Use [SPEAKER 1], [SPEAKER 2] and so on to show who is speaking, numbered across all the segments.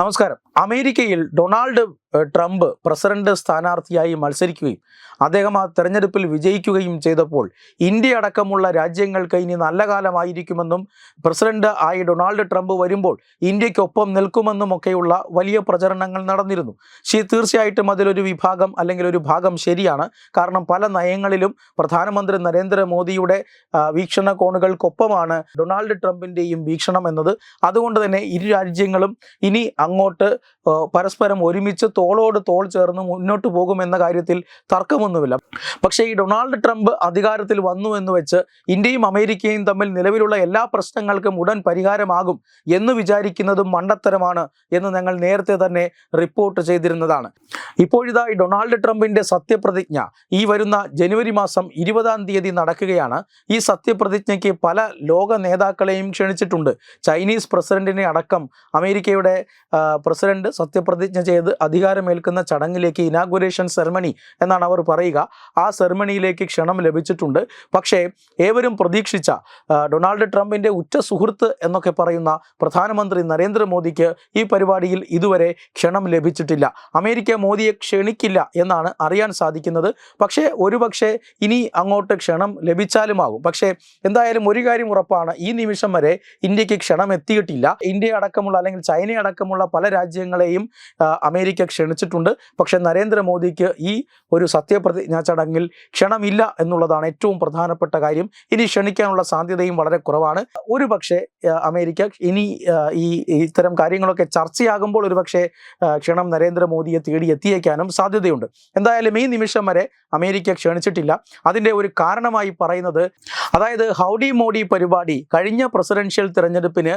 [SPEAKER 1] നമസ്കാരം അമേരിക്കയിൽ Donald Trump president സ്ഥാനാർത്ഥിയായി മത്സരിക്കുകയും അദ്ദേഹം ആ തെരഞ്ഞെടുപ്പിൽ വിജയിക്കുകയും ചെയ്തപ്പോൾ ഇന്ത്യ അടക്കമുള്ള രാജ്യങ്ങൾക്ക് ഇനി നല്ല കാലമായിരിക്കുമെന്നും പ്രസിഡന്റ് ആയി ഡൊണാൾഡ് ട്രംപ് വരുമ്പോൾ ഇന്ത്യക്കൊപ്പം നിൽക്കുമെന്നുമൊക്കെയുള്ള വലിയ പ്രചരണങ്ങൾ നടന്നിരുന്നു. ശരി തീർച്ചയായിട്ടും അതിലൊരു വിഭാഗം അല്ലെങ്കിൽ ഒരു ഭാഗം ശരിയാണ്. കാരണം പല നയങ്ങളിലും പ്രധാനമന്ത്രി നരേന്ദ്രമോദിയുടെ വീക്ഷണകോണുകൾക്കൊപ്പമാണ് ഡൊണാൾഡ് ട്രംപിന്റെയും വീക്ഷണം എന്നത്. അതുകൊണ്ട് തന്നെ ഇരു രാജ്യങ്ങളും ഇനി അങ്ങോട്ട് പരസ്പരം ഒരുമിച്ച് തോളോട് തോൾ ചേർന്ന് മുന്നോട്ട് പോകുമെന്ന കാര്യത്തിൽ തർക്കമൊന്നുമില്ല. പക്ഷേ ഈ ഡൊണാൾഡ് ട്രംപ് അധികാരത്തിൽ വന്നു എന്ന് വെച്ച് ഇന്ത്യയും അമേരിക്കയും തമ്മിൽ നിലവിലുള്ള എല്ലാ പ്രശ്നങ്ങൾക്കും ഉടൻ പരിഹാരമാകും എന്ന് വിചാരിക്കുന്നതും മണ്ടത്തരമാണ് എന്ന് ഞങ്ങൾ നേരത്തെ തന്നെ റിപ്പോർട്ട് ചെയ്തിരുന്നതാണ്. ഇപ്പോഴിതാ ഈ ഡൊണാൾഡ് ട്രംപിന്റെ സത്യപ്രതിജ്ഞ ഈ വരുന്ന ജനുവരി മാസം ഇരുപതാം തീയതി നടക്കുകയാണ്. ഈ സത്യപ്രതിജ്ഞയ്ക്ക് പല ലോക നേതാക്കളെയും ക്ഷണിച്ചിട്ടുണ്ട്. ചൈനീസ് പ്രസിഡന്റിനെ അടക്കം അമേരിക്കയുടെ ആ, പ്രസിഡന്റ് സത്യപ്രതിജ്ഞ ചെയ്ത് അധികാരമേൽക്കുന്ന ചടങ്ങിലേക്ക് ഇനാഗുറേഷൻ സെറമണി എന്നാണ് അവർ പറയുക. ആ സെറമണിയിലേക്ക് ക്ഷണം ലഭിച്ചിട്ടുണ്ട്. പക്ഷേ ഏവരും പ്രതീക്ഷിച്ച ഡൊണാൾഡ് ട്രംപിന്റെ ഉറ്റ സുഹൃത്ത് എന്നൊക്കെ പറയുന്ന പ്രധാനമന്ത്രി നരേന്ദ്രമോദിക്ക് ഈ പരിപാടിയിൽ ഇതുവരെ ക്ഷണം ലഭിച്ചിട്ടില്ല. അമേരിക്ക മോദിയെ ക്ഷണിക്കില്ല എന്നാണ് അറിയാൻ സാധിക്കുന്നത്. പക്ഷേ ഒരുപക്ഷെ ഇനി അങ്ങോട്ട് ക്ഷണം ലഭിച്ചാലുമാകും. പക്ഷേ എന്തായാലും ഒരു കാര്യം ഉറപ്പാണ്. ഈ നിമിഷം വരെ ഇന്ത്യയ്ക്ക് ക്ഷണം എത്തിയിട്ടില്ല. ഇന്ത്യ അടക്കമുള്ള അല്ലെങ്കിൽ ചൈന അടക്കമുള്ള പല രാജ്യങ്ങളെയും അമേരിക്ക ക്ഷണിച്ചിട്ടുണ്ട്. പക്ഷേ നരേന്ദ്രമോദിക്ക് ഈ ഒരു സത്യപ്രതിജ്ഞാ ചടങ്ങിൽ ക്ഷണമില്ല എന്നുള്ളതാണ് ഏറ്റവും പ്രധാനപ്പെട്ട കാര്യം. ഇനി ക്ഷണിക്കാനുള്ള സാധ്യതയും വളരെ കുറവാണ്. ഒരു പക്ഷേ അമേരിക്ക ഇനി ഈ ഇത്തരം കാര്യങ്ങളൊക്കെ ചർച്ചയാകുമ്പോൾ ഒരു പക്ഷേ ക്ഷണം നരേന്ദ്രമോദിയെ തേടി എത്തിയേക്കാനും സാധ്യതയുണ്ട്. എന്തായാലും ഈ നിമിഷം വരെ അമേരിക്ക ക്ഷണിച്ചിട്ടില്ല. അതിന്റെ ഒരു കാരണമായി പറയുന്നത് അതായത് ഹൗഡി മോഡി പരിപാടി കഴിഞ്ഞ പ്രസിഡൻഷ്യൽ തിരഞ്ഞെടുപ്പിന്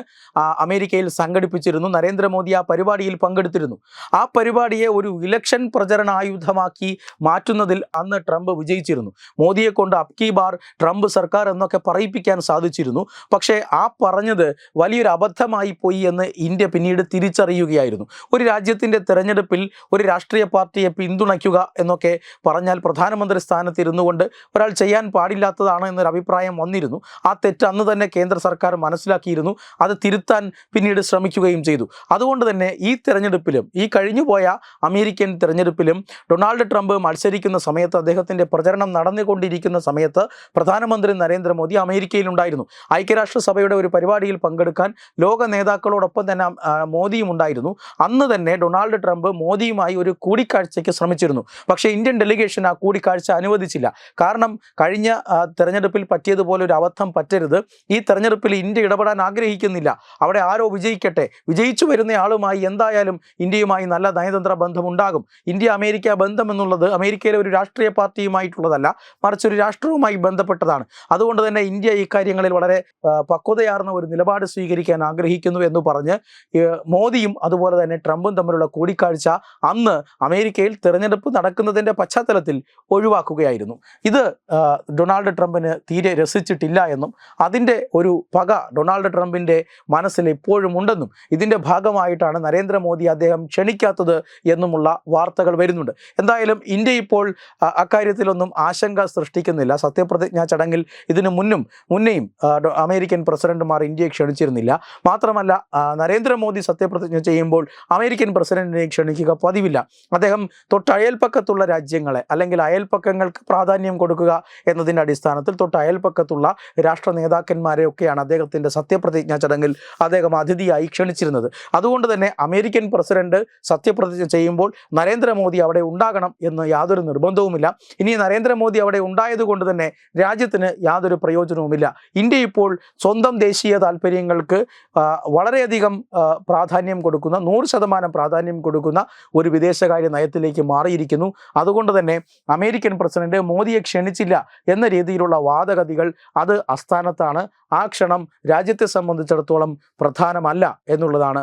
[SPEAKER 1] അമേരിക്കയിൽ സംഘടിപ്പിച്ചിരുന്നു. നരേന്ദ്രമോദി ആ പരിപാടിയിൽ പങ്കെടുത്തിരുന്നു. ആ പരിപാടിയെ ഒരു ഇലക്ഷൻ പ്രചരണ ആയുധമാക്കി മാറ്റുന്നതിൽ അന്ന് ട്രംപ് വിജയിച്ചിരുന്നു. മോദിയെ കൊണ്ട് അബ്കി ബാർ ട്രംപ് സർക്കാർ എന്നൊക്കെ പറയിപ്പിക്കാൻ സാധിച്ചിരുന്നു. പക്ഷേ ആ പറഞ്ഞത് വലിയൊരു അബദ്ധമായി പോയി എന്ന് ഇന്ത്യ പിന്നീട് തിരിച്ചറിയുകയായിരുന്നു. ഒരു രാജ്യത്തിന്റെ തിരഞ്ഞെടുപ്പിൽ ഒരു രാഷ്ട്രീയ പാർട്ടിയെ പിന്തുണയ്ക്കുക എന്നൊക്കെ പറഞ്ഞാൽ പ്രധാനമന്ത്രി സ്ഥാനത്ത് ഇരുന്നു കൊണ്ട് ഒരാൾ ചെയ്യാൻ പാടില്ലാത്തതാണ് എന്നൊരു അഭിപ്രായം വന്നിരുന്നു. ആ തെറ്റ് അന്ന് തന്നെ കേന്ദ്ര സർക്കാർ മനസ്സിലാക്കിയിരുന്നു. അത് തിരുത്താൻ പിന്നീട് ശ്രമിക്കുകയും ചെയ്തു. അതുകൊണ്ട് തന്നെ ഈ തെരഞ്ഞെടുപ്പിലും ഈ കഴിഞ്ഞുപോയ അമേരിക്കൻ തെരഞ്ഞെടുപ്പിലും ഡൊണാൾഡ് ട്രംപ് മത്സരിക്കുന്ന സമയത്ത് അദ്ദേഹത്തിന്റെ പ്രചരണം നടന്നുകൊണ്ടിരിക്കുന്ന സമയത്ത് പ്രധാനമന്ത്രി നരേന്ദ്രമോദി അമേരിക്കയിലുണ്ടായിരുന്നു. ഐക്യരാഷ്ട്രസഭയുടെ ഒരു പരിപാടിയിൽ പങ്കെടുക്കാൻ ലോക നേതാക്കളോടൊപ്പം തന്നെ മോദിയും ഉണ്ടായിരുന്നു. അന്ന് തന്നെ ഡൊണാൾഡ് ട്രംപ് മോദിയുമായി ഒരു കൂടിക്കാഴ്ചയ്ക്ക് ശ്രമിച്ചിരുന്നു. പക്ഷേ ഇന്ത്യൻ ഡെലിഗേഷൻ ആ കൂടിക്കാഴ്ച അനുവദിച്ചില്ല. കാരണം കഴിഞ്ഞ തെരഞ്ഞെടുപ്പിൽ പറ്റിയതുപോലെ ഒരു അബദ്ധം പറ്റരുത്. ഈ തെരഞ്ഞെടുപ്പിൽ ഇന്ത്യ ഇടപെടാൻ ആഗ്രഹിക്കുന്നില്ല. അവിടെ ആരോ വിജയിക്കട്ടെ. വിജയിച്ചു വരുന്ന ആളുമായി എന്തായാലും ഇന്ത്യയുമായി നല്ല നയതന്ത്ര ബന്ധമുണ്ടാകും. ഇന്ത്യ അമേരിക്ക ബന്ധം എന്നുള്ളത് അമേരിക്കയിലെ ഒരു രാഷ്ട്രീയ പാർട്ടിയുമായിട്ടുള്ളതല്ല മറിച്ച് ഒരു രാഷ്ട്രവുമായി ബന്ധപ്പെട്ടതാണ്. അതുകൊണ്ട് തന്നെ ഇന്ത്യ ഈ കാര്യങ്ങളിൽ വളരെ പക്വതയാർന്ന ഒരു നിലപാട് സ്വീകരിക്കാൻ ആഗ്രഹിക്കുന്നു എന്ന് പറഞ്ഞ് മോദിയും അതുപോലെ തന്നെ ട്രംപും തമ്മിലുള്ള കൂടിക്കാഴ്ച അന്ന് അമേരിക്കയിൽ തിരഞ്ഞെടുപ്പ് നടക്കുന്നതിന്റെ പശ്ചാത്തലത്തിൽ ഒഴിവാക്കുകയായിരുന്നു. ഇത് ഡൊണാൾഡ് ട്രംപിന് തീരെ രസിച്ചിട്ടില്ല എന്നും അതിന്റെ ഒരു പക ഡൊണാൾഡ് ട്രംപിന്റെ മനസ്സിൽ ഇപ്പോഴും ഉണ്ടെന്നും ഇതിന്റെ ഭാഗമായിട്ടാണ് നരേന്ദ്രമോദി അദ്ദേഹം ക്ഷണിക്കാത്തത് എന്നുമുള്ള വാർത്തകൾ വരുന്നുണ്ട്. എന്തായാലും ഇന്ത്യ ഇപ്പോൾ അക്കാര്യത്തിലൊന്നും ആശങ്ക സൃഷ്ടിക്കുന്നില്ല. സത്യപ്രതിജ്ഞാ ചടങ്ങിൽ ഇതിനു മുന്നും മുന്നേയും അമേരിക്കൻ പ്രസിഡന്റുമാർ ഇന്ത്യയെ ക്ഷണിച്ചിരുന്നില്ല. മാത്രമല്ല നരേന്ദ്രമോദി സത്യപ്രതിജ്ഞ ചെയ്യുമ്പോൾ അമേരിക്കൻ പ്രസിഡന്റിനെ ക്ഷണിക്കുക പതിവില്ല. അദ്ദേഹം തൊട്ട് അയൽപ്പക്കത്തുള്ള രാജ്യങ്ങളെ അല്ലെങ്കിൽ അയൽപ്പക്കങ്ങൾക്ക് പ്രാധാന്യം കൊടുക്കുക എന്നതിന്റെ അടിസ്ഥാനത്തിൽ തൊട്ട് അയൽപ്പക്കത്തുള്ള രാഷ്ട്ര നേതാക്കന്മാരെയൊക്കെയാണ് അദ്ദേഹത്തിന്റെ സത്യപ്രതിജ്ഞാ ചടങ്ങിൽ അദ്ദേഹം അതിഥിയായി ക്ഷണിച്ചിരുന്നത്. അതുകൊണ്ട് തന്നെ അമേരിക്കൻ പ്രസിഡന്റ് സത്യപ്രതിജ്ഞ ചെയ്യുമ്പോൾ നരേന്ദ്രമോദി അവിടെ ഉണ്ടാകണം എന്ന് യാതൊരു നിർബന്ധവുമില്ല. ഇനി നരേന്ദ്രമോദി അവിടെ ഉണ്ടായതുകൊണ്ട് തന്നെ രാജ്യത്തിന് യാതൊരു പ്രയോജനവുമില്ല. ഇന്ത്യ ഇപ്പോൾ സ്വന്തം ദേശീയ താല്പര്യങ്ങൾക്ക് വളരെയധികം പ്രാധാന്യം കൊടുക്കുന്ന നൂറ് ശതമാനം പ്രാധാന്യം കൊടുക്കുന്ന ഒരു വിദേശകാര്യ നയത്തിലേക്ക് മാറിയിരിക്കുന്നു. അതുകൊണ്ട് തന്നെ അമേരിക്കൻ പ്രസിഡന്റ് മോദിയെ ക്ഷണിച്ചില്ല എന്ന രീതിയിലുള്ള വാദഗതികൾ അത് അസ്ഥാനത്താണ് ആ ക്ഷണം രാജ്യത്തെ സംബന്ധിച്ചിടത്തോളം പ്രധാനമല്ല എന്നുള്ളതാണ്